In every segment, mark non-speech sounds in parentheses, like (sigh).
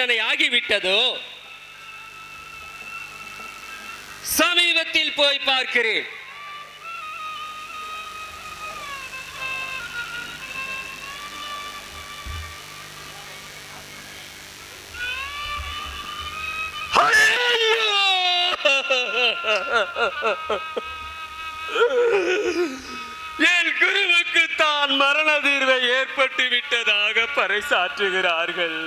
தண்டனை ஆகிவிட்டதோ சமீபத்தில் போய் பார்க்கிறேன். என் குருவுக்கு தான் மரண தீர்வை ஏற்பட்டு விட்டதாக பறைசாற்றுகிறார்கள்.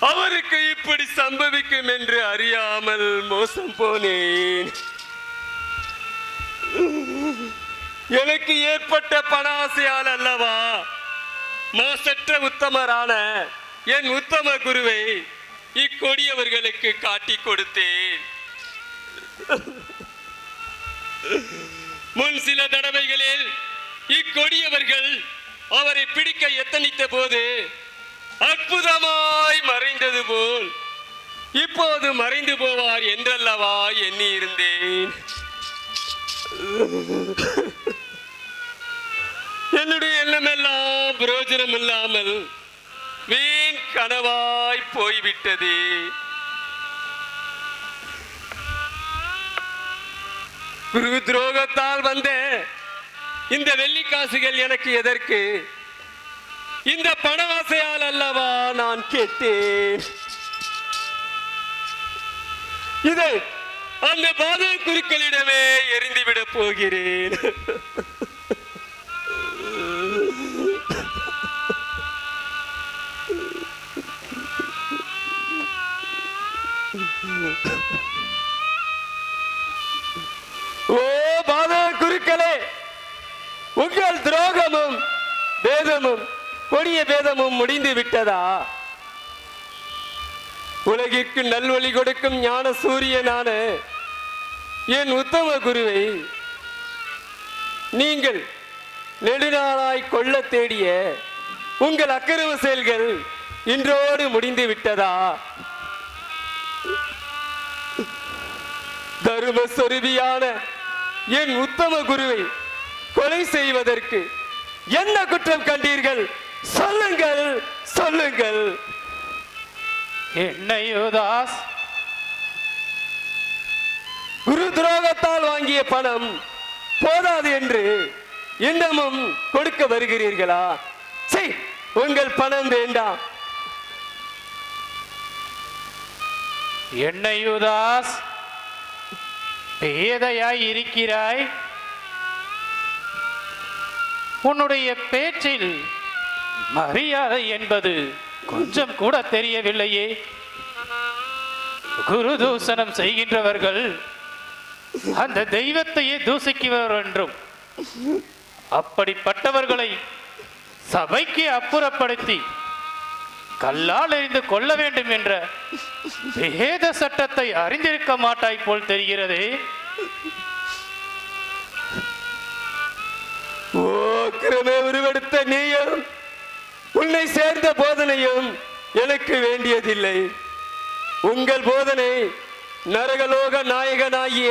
அவருக்கு இப்படி சம்பவிக்கும் என்று அறியாமல் மோசம் போனேன். எனக்கு ஏற்பட்ட பணாசையால் அல்லவா மோசற்ற உத்தமரான என் உத்தம குருவை இக்கொடியவர்களுக்கு காட்டிக் கொடுத்தேன். முன் சில தடவைகளில் இக்கொடியவர்கள் அவரை பிடிக்க எத்தனித்த போது அற்புதமாய் மறைந்தது போல். இப்போது மறைந்து போவார் என்றல்லவா எண்ணி இருந்தேன். என்னுடைய எண்ணமெல்லாம் பிரயோஜனம் இல்லாமல் வீண் கனவாய் போய்விட்டது. குரு துரோகத்தால் வந்த இந்த வெள்ளிக்காசுகள் எனக்கு எதற்கு? இந்த பணவாசையால் அல்லவா நான் கேட்டேன். இதை அந்த பாத குருக்களிடமே எரிந்துவிடப் போகிறேன். (laughs) உங்கள் துரோகமும் பேதமும் கொடிய பேதமும் முடிந்து விட்டதா? உலகிற்கு நல்வழி கொடுக்கும் ஞான சூரியனான என் உத்தம குருவை நீங்கள் நெடுநாளாய் கொள்ள தேடிய உங்கள் அக்கிரம செயல்கள் இன்றோடு முடிந்து விட்டதா? தரும சொருபியான என் உத்தம குருவை கொலை செய்வதற்கு என்ன குற்றம் கண்டீர்கள்? சொல்லுங்கள் சொல்லுங்கள். என்ன யுவதாஸ் குரு துரோகத்தால் வாங்கிய பணம் போதாது என்று இன்னமும் கொடுக்க வருகிறீர்களா? சீ, உங்கள் பணம் வேண்டாம். என்ன யுவதாஸ் பேதையாய் இருக்கிறாய். உன்னுடைய பேச்சில் மரியாதை என்பது கொஞ்சம் கூட தெரியவில்லையே. குரு தூசணம் செய்கின்றவர்கள் அந்த தெய்வத்தையே தூசிக்குவர் என்றும் அப்படிப்பட்டவர்களை சபைக்கு அப்புறப்படுத்தி கல்லால் எறிந்து கொள்ள வேண்டும் என்ற வேத சட்டத்தை அறிந்திருக்க மாட்டாய் போல் தெரிகிறதே. ஓ உருவெடுத்த நீயும் உன்னை சேர்ந்த போதனையும் எனக்கு வேண்டியதில்லை. உங்கள் போதனை நரகலோக நாயகனாகிய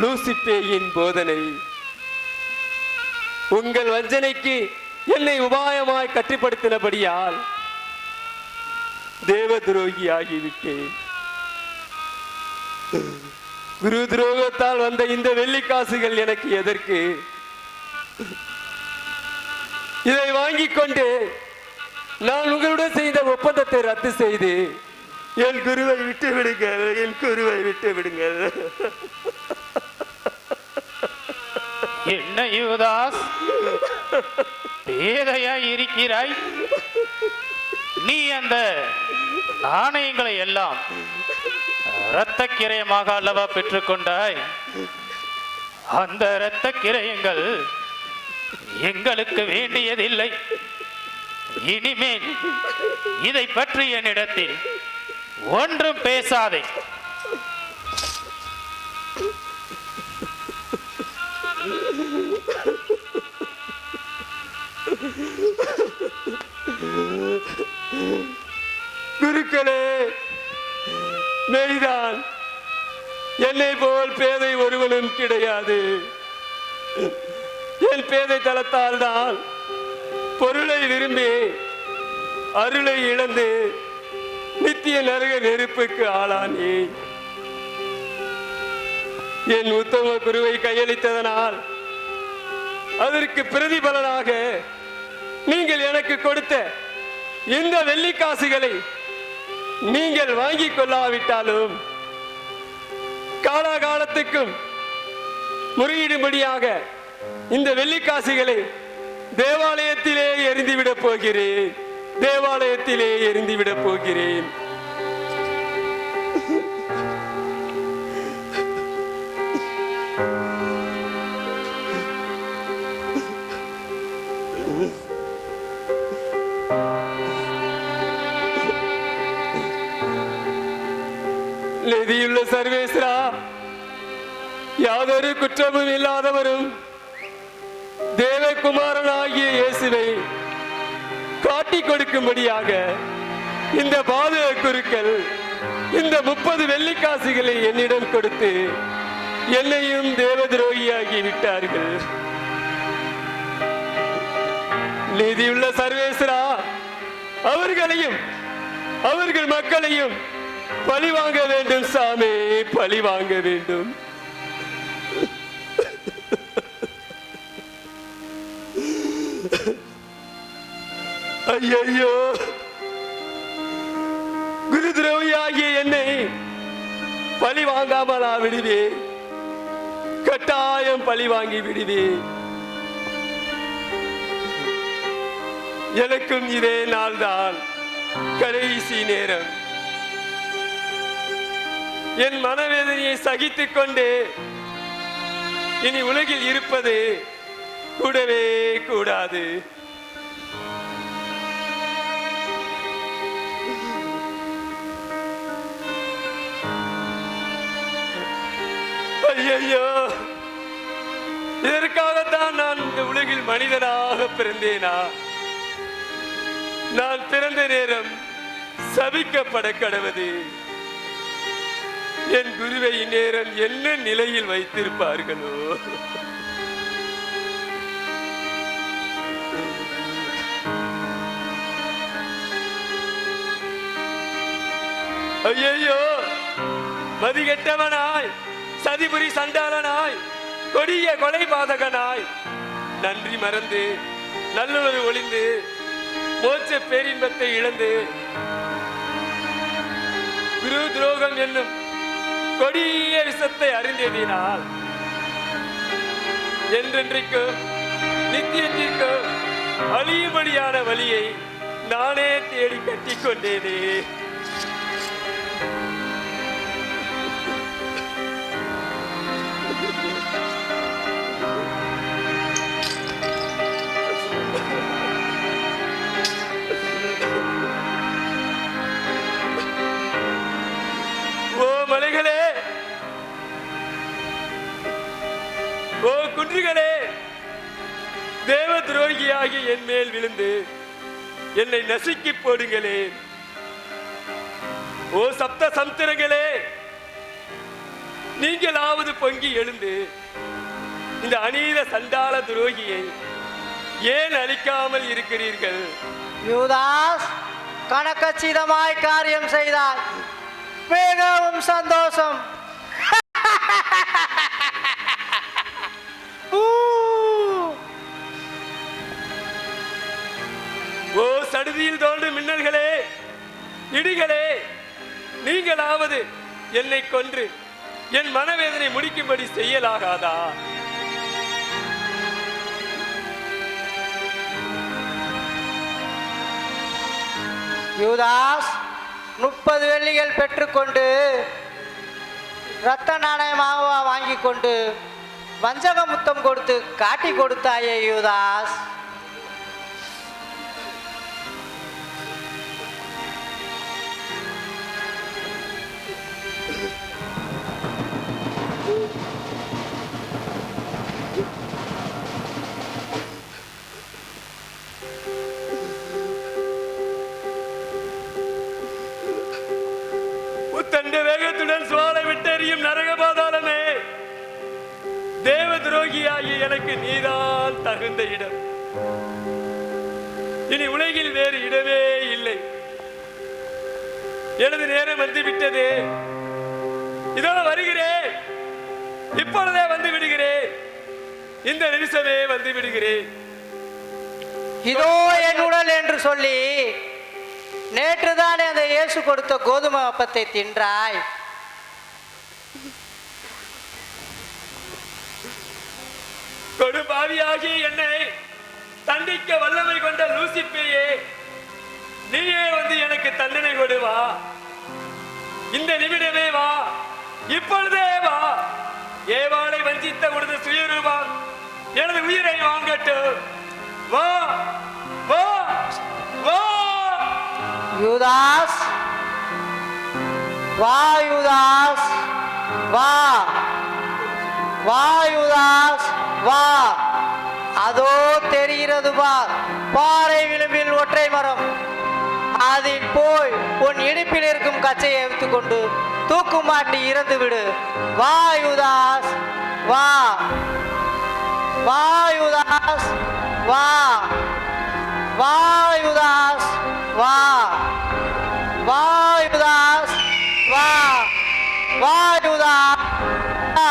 லூசிப்பேயின் போதனை. உங்கள் வஞ்சனைக்கு என்னை உபாயமாய் கட்டுப்படுத்தினபடியால் தேவ துரோகி ஆகிவிட்டேன் குரு துரோகத்தால் வந்த இந்த வெள்ளிக்காசுகள் எனக்கு எதற்கு? இதை வாங்கிக் கொண்டு நான் உங்களுடன் செய்த ஒப்பந்தத்தை ரத்து செய்து என் குருவை விட்டு விடுங்கள். என் குருவை விட்டு விடுங்கள். என்ன யுவதாஸ்? பேதையாய் இருக்கிறாய்? நீ அந்த நாணயங்களை எல்லாம் இரத்த கிரயமாக அல்லவா பெற்றுக்கொண்டாய்? அந்த இரத்த கிரயங்கள் எங்களுக்கு வேண்டியதில்லை. இனிமேல் இதை பற்றி என்னிடத்தில் ஒன்றும் பேசாதே. குருக்களே மெய்தான். என்னை போல் பேதை ஒருவனும் கிடையாது. என் பேதை தளத்தால் தான் பொருளை விரும்பி அருளை இழந்து நித்திய நரக நெருப்புக்கு ஆளானே என் உத்தம குருவை கையளித்ததனால் அதற்கு பிரதிபலனாக நீங்கள் எனக்கு கொடுத்த இந்த வெள்ளிக்காசுகளை நீங்கள் வாங்கிக் கொள்ளாவிட்டாலும் காலாகாலத்துக்கும் முறையிடும்படியாக இந்த வெள்ளிக்காசுகளை தேவாலயத்திலே எரிந்துவிடப் போகிறேன். தேவாலயத்திலே எரிந்துவிடப் போகிறேன். லெதியுள்ள சர்வேஸ்ரா யாதொரு குற்றமும் இல்லாதவரும் தேவகுமாரனாகிய இயேசுவை காட்டிக் கொடுக்கும்படியாக இந்த பாதக குருக்கள் இந்த முப்பது வெள்ளிக்காசுகளை என்னிடம் கொடுத்து என்னையும் தேவ துரோகியாகி விட்டார்கள். நீதியுள்ள சர்வேஸ்வரா அவர்களையும் அவர்கள் மக்களையும் பழி வாங்க வேண்டும் சாமி பழி வாங்க வேண்டும். ஐயோ குரு துரோகியாகிய என்னை பழி வாங்காமலா விடுவே. கட்டாயம் பழி வாங்கி விடுவே. எனக்கும் இதே நாள்தான் கடைசி நேரம். என் மனவேதனையை சகித்துக் கொண்டு இனி உலகில் இருப்பது கூடவே கூடாது. ஐயையோ. இதற்காகத்தான் நான் இந்த உலகில் மனிதனாக பிறந்தேனா? நான் பிறந்த நேரம் சபிக்கப்பட கடவுது என் குருவை இந்நேரம் என்ன நிலையில் வைத்திருப்பார்களோ? ஐயோ மதிகெட்டவனாய். அதிபுரி சண்டாளனாய் கொடிய கொலை பாதகனாய் நன்றி மறந்து நல்லுறவு ஒளிந்து மோட்ச பேரின்பத்தை இழந்து. குரு துரோகம் என்னும் கொடிய விஷத்தை அறிந்ததினால் என்றென்றைக்கும் நித்தியத்திற்கும் அழியும்படியான வழியை நானே தேடி கட்டிக்கொண்டேனே ஓ குன்றுகளே தேவ துரோகியாகி என் மேல் விழுந்து என்னை நசுக்கி போடுங்களே. ஓ சப்த சமுத்திரங்களே நீங்களாவது பொங்கி எழுந்து இந்த அநீத சண்டாள துரோகியை ஏன் அழிக்காமல் இருக்கிறீர்கள்? யூதாஸ் கணக்கச்சிதமாய் காரியம் செய்தாய். மிகவும் சந்தோஷம். (laughs) ஓ சடுதியில் தோன்றும் மின்னல்களே இடிகளே நீங்களாவது என்னை கொன்று என் மனவேதனை முடிக்கும்படி செய்யலாகாதா? யூதாஸ் முப்பது வெள்ளிகள் பெற்றுக்கொண்டு ரத்த நாணயமாக வாங்கி கொண்டு வஞ்சக முத்தம் கொடுத்து காட்டி கொடுத்தாயே யூதாஸ். தேவ துரோகியாகி எனக்கு நீதான் தகுந்த இடம். இனி உலகில் வேறு இடமே இல்லை. எனது நேரம் வந்துவிட்டது. இதோ வருகிறேன். இப்பொழுதே வந்து விடுகிறேன். இந்த நிமிஷமே வந்து விடுகிறேன். இதோ என் உடல் என்று சொல்லி நேற்றுதானே அந்த இயேசு கொடுத்த கோதுமை அப்பத்தை தின்றாய். கொடு பாவியாகி என்னை தண்டிக்க வல்லமை கொண்ட லூசிப்பேயே நீயே வந்து எனக்கு தண்டனை கொடு வா. இந்த நிமிடமே வா. இப்பொழுதே வா. ஏவாளை வஞ்சித்த உனது சுயரூபம் எனது உயிரை வாங்கட்டும். வா. வா. வா. யூதாஸ். வா யூதாஸ். வா. வா யூதாஸ். வா. அதோ தெரிகிறது வா. பாறை விளிம்பில் ஒற்றை மரம். அதில் போய் உன் இடுப்பில் இருக்கும் கச்சையை எடுத்துக்கொண்டு தூக்கு மாட்டி இறந்து விடு. வாயுதாஸ் வா. வாயுதாஸ் வா. வா யுதாஸ். வா. வா யுதாஸ். வா. வா யுதாஸ். வா.